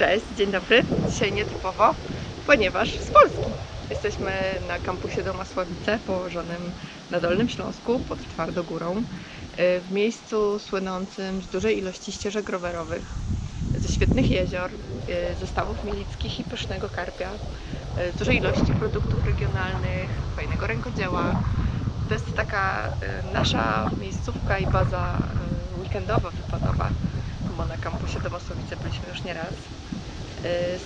Cześć, dzień dobry. Dzisiaj nietypowo, ponieważ z Polski. Jesteśmy na kampusie Domasławice, położonym na Dolnym Śląsku, pod Twardogórą, y, w miejscu słynącym z dużej ilości ścieżek rowerowych, ze świetnych jezior, y, ze stawów milickich i pysznego karpia, y, z dużej ilości produktów regionalnych, fajnego rękodzieła. To jest taka y, nasza miejscówka i baza y, weekendowa, wypadowa, bo na kampusie Domosławice byliśmy już nie raz.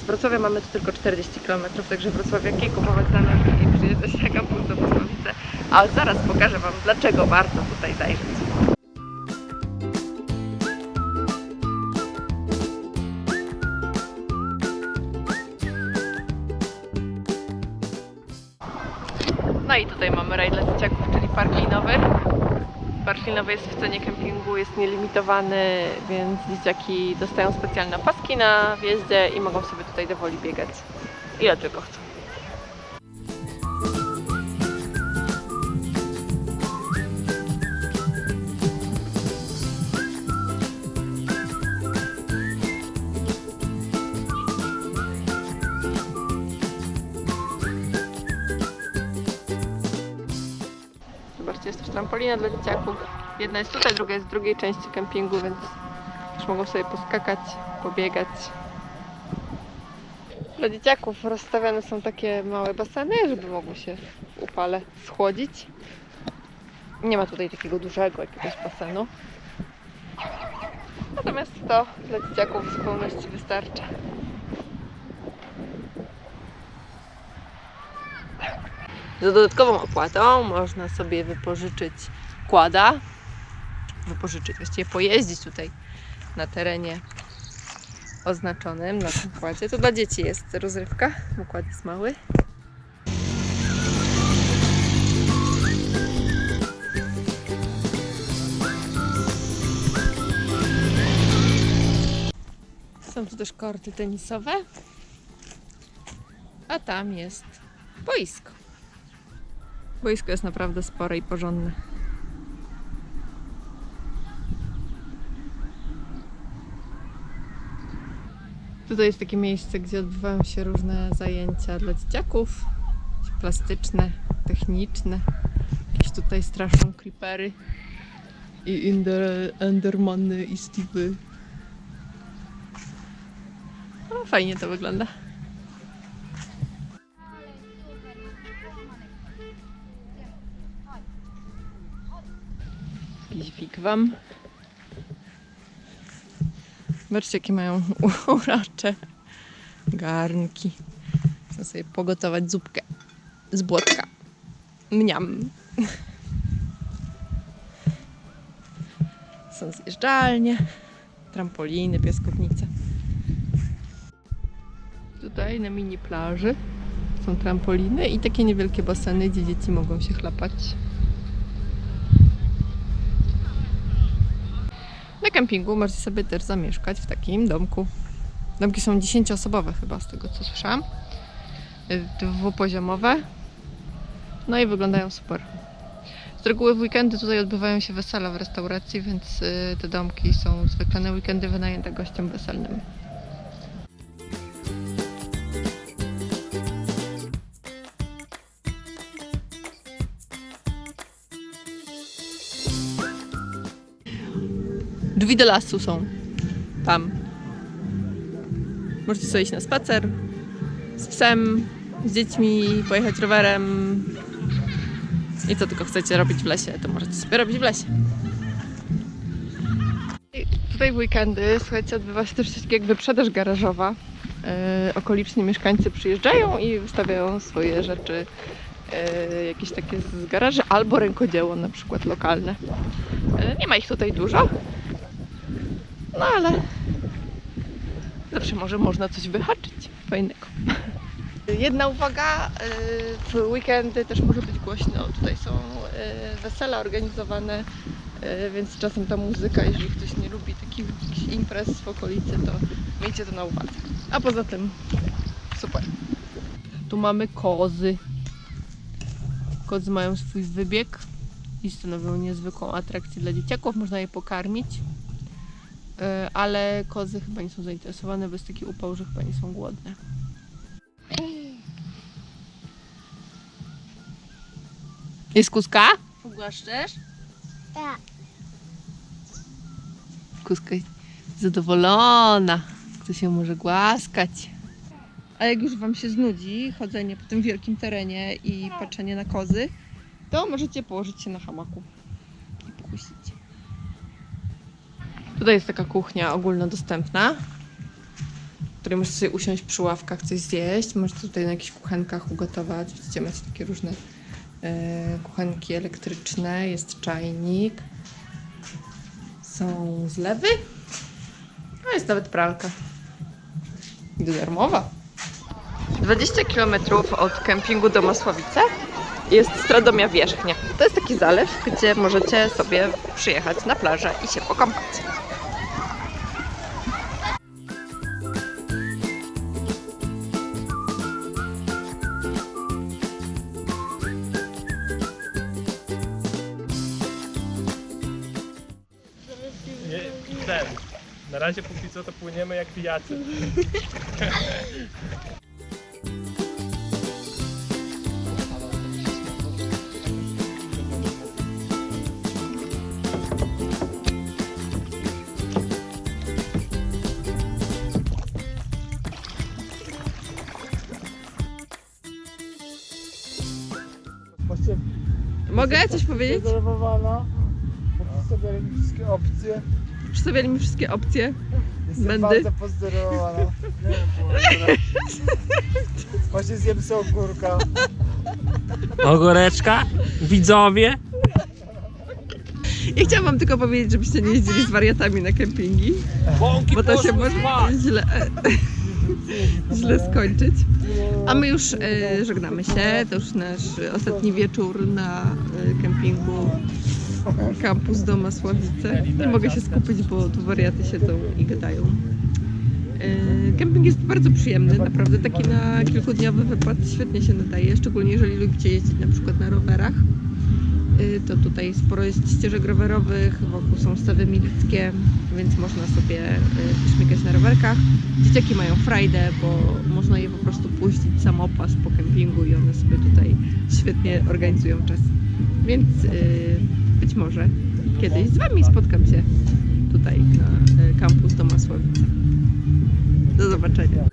Z Wrocławia mamy tu tylko 40 km, także wrocławiaki kupować za nami i przyjeżdżać na kampus Domosławice. A zaraz pokażę Wam, dlaczego warto tutaj zajrzeć. No i tutaj mamy raj dla dzieciaków, czyli park linowy. Park linowy jest w cenie kempingu, jest nielimitowany, więc dzieciaki dostają specjalne paski na wjeździe i mogą sobie tutaj do woli biegać ile tylko chcą. Trampolina dla dzieciaków. Jedna jest tutaj, druga jest w drugiej części kempingu, więc już mogą sobie poskakać, pobiegać. Dla dzieciaków rozstawiane są takie małe baseny, żeby mogły się upale schłodzić. Nie ma tutaj takiego dużego jakiegoś basenu. Natomiast to dla dzieciaków w zupełności wystarcza. Dodatkową opłatą można sobie wypożyczyć kłada, wypożyczyć, właściwie pojeździć tutaj na terenie oznaczonym na tym kładzie. To dla dzieci jest rozrywka, bo kład jest mały. Są tu też korty tenisowe, a tam jest boisko. Boisko jest naprawdę spore i porządne. Tutaj jest takie miejsce, gdzie odbywają się różne zajęcia dla dzieciaków. Plastyczne, techniczne. Jakieś tutaj straszą creepery. I ender, endermany i Steve'y. No, fajnie to wygląda. Jakiś wigwam. Zobaczcie, jakie mają urocze garnki. Chcę sobie pogotować zupkę z błotka. Mniam. Są zjeżdżalnie, trampoliny, piaskownice. Tutaj na mini plaży są trampoliny i takie niewielkie baseny, gdzie dzieci mogą się chlapać. Na kempingu możecie sobie też zamieszkać w takim domku. Domki są dziesięcioosobowe chyba, z tego co słyszałam. Y, Dwupoziomowe. No i wyglądają super. Z reguły w weekendy tutaj odbywają się wesela w restauracji, więc y, te domki są zwykle na weekendy wynajęte gościom weselnym. Drzwi do lasu są tam. Możecie sobie iść na spacer z psem, z dziećmi, pojechać rowerem. I co tylko chcecie robić w lesie, to możecie sobie robić w lesie. Tutaj w weekendy, słuchajcie, odbywa się też coś takiego jak wyprzedaż garażowa. Yy, okoliczni mieszkańcy przyjeżdżają i wystawiają swoje rzeczy, yy, jakieś takie z garaży, albo rękodzieło na przykład lokalne. Yy, nie ma ich tutaj dużo, no ale zawsze może można coś wyhaczyć fajnego. Jedna uwaga, y, w weekendy też może być głośno. Tutaj są y, wesela organizowane, y, więc czasem ta muzyka, jeżeli ktoś nie lubi takich imprez w okolicy, to miejcie to na uwadze. A poza tym super. Tu mamy kozy. Kozy mają swój wybieg i stanowią niezwykłą atrakcję dla dzieciaków. Można je pokarmić. E, ale kozy chyba nie są zainteresowane, bo jest taki upał, że chyba nie są głodne. Jest kuska? Pogłaszczesz? Tak. Kuska jest zadowolona. Kto się może głaskać. A jak już Wam się znudzi chodzenie po tym wielkim terenie i patrzenie na kozy, to możecie położyć się na hamaku i pokusić. Tutaj jest taka kuchnia ogólnodostępna, w której możecie sobie usiąść przy ławkach, coś zjeść. Możecie tutaj na jakichś kuchenkach ugotować. Widzicie, macie takie różne e, kuchenki elektryczne, jest czajnik, są zlewy, a jest nawet pralka. I darmowa. 20 km od kempingu do Masłowice jest Stradomia Wierzchnia. To jest taki zalew, gdzie możecie sobie przyjechać na plażę i się pokąpać. Ten. Na razie póki co to płyniemy jak pijacy. Mogę coś powiedzieć? Zdenerwowana, bo mi wszystkie opcje. Przedstawiali mi wszystkie opcje. Jestem Będy. bardzo pozdenerwowana. Nie wiem, bo- Właśnie zjem sobie ogórka. Ogóreczka, widzowie. Ja chciałam wam tylko powiedzieć, żebyście nie jeździli z wariatami na kempingi, bo to się może źle, źle skończyć. A my już e, żegnamy się. To już nasz ostatni wieczór na e, kempingu Campus do Masławice. Nie mogę się skupić, bo tu wariaty siedzą i gadają. E, Kemping jest bardzo przyjemny, naprawdę taki na kilkudniowy wypad świetnie się nadaje, szczególnie jeżeli lubicie jeździć na przykład na rowerach. Y, To tutaj sporo jest ścieżek rowerowych, wokół są stawy milickie, więc można sobie y, pośmigać na rowerkach. Dzieciaki mają frajdę, bo można je po prostu puścić samopas po kempingu i one sobie tutaj świetnie organizują czas. Więc być może kiedyś z Wami spotkam się tutaj na y, kampus do Masłowice. Do zobaczenia.